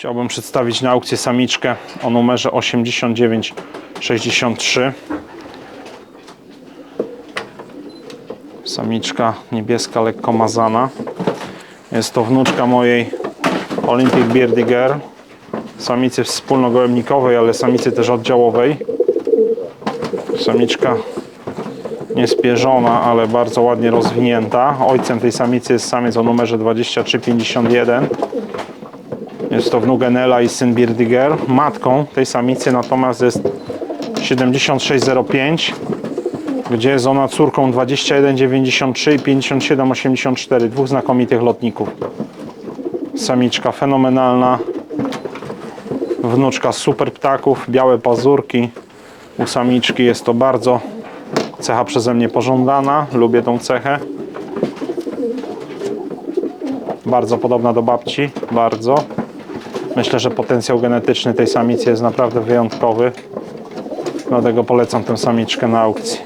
Chciałbym przedstawić na aukcję samiczkę o numerze 8963. Samiczka niebieska, lekko mazana. Jest to wnuczka mojej Olympic Beardy Girl. Samicy wspólnogołębnikowej, ale samicy też oddziałowej. Samiczka niespierzona, ale bardzo ładnie rozwinięta. Ojcem tej samicy jest samiec o numerze 2351. Jest to wnuk Enela i syn Birdiger. Matką tej samicy natomiast jest 7605, gdzie jest ona córką 2193 i 5784, dwóch znakomitych lotników. Samiczka fenomenalna, wnuczka super ptaków, białe pazurki. U samiczki jest to bardzo cecha przeze mnie pożądana, lubię tą cechę. Bardzo podobna do babci, bardzo. Myślę, że potencjał genetyczny tej samicy jest naprawdę wyjątkowy. Dlatego polecam tę samiczkę na aukcji.